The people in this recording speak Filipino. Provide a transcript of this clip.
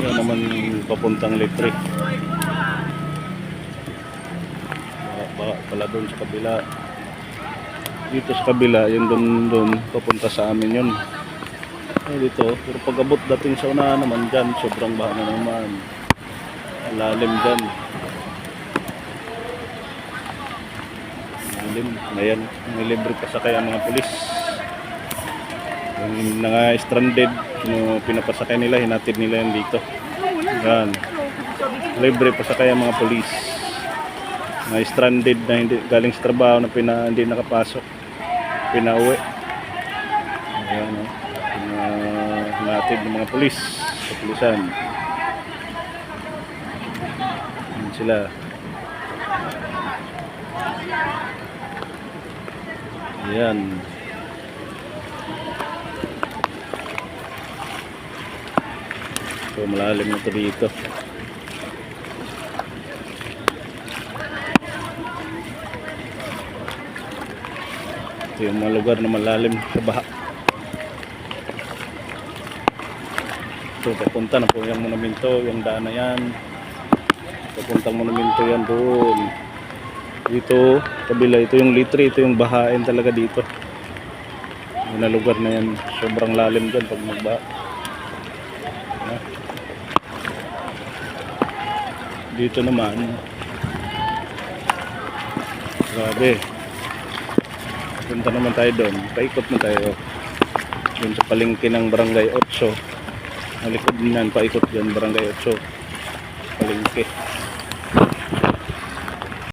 Yan naman papuntang litre. Baka, pala doon sa kabila. Dito sa kabila, yung doon doon, papunta sa amin yun. Ay, dito, pero pag abot dating sa unahan naman dyan, sobrang baha na naman. Lalim dyan. Lalim. Ayan, nilibre pa sa kaya mga pulis. Yung mga stranded, yung pinapasakay nila, hinatid nila yan dito. Yan. Libre pa sa kaya mga pulis. Mga stranded na hindi galing sa trabaho na pina, hindi nakapasok. Pinauwi. Ayan, oh. Pina, hinatid ng mga pulis sa pulisan. Yan sila. Ayan. So malalim na to dito. Ito yung mga lugar na malalim sa baha. So papunta na po yung monumento, yung daan na yan. Papuntang monumento yan doon. Dito, kabila, ito yung litre, ito yung bahain talaga dito. Yung na lugar na yan, sobrang lalim dyan pag magbaha. Dito naman, grabe. Punta naman tayo doon. Paikot na tayo. Doon sa palengke ng Barangay 8. Nalikod niyan, paikot dyan, Barangay 8. Palengke.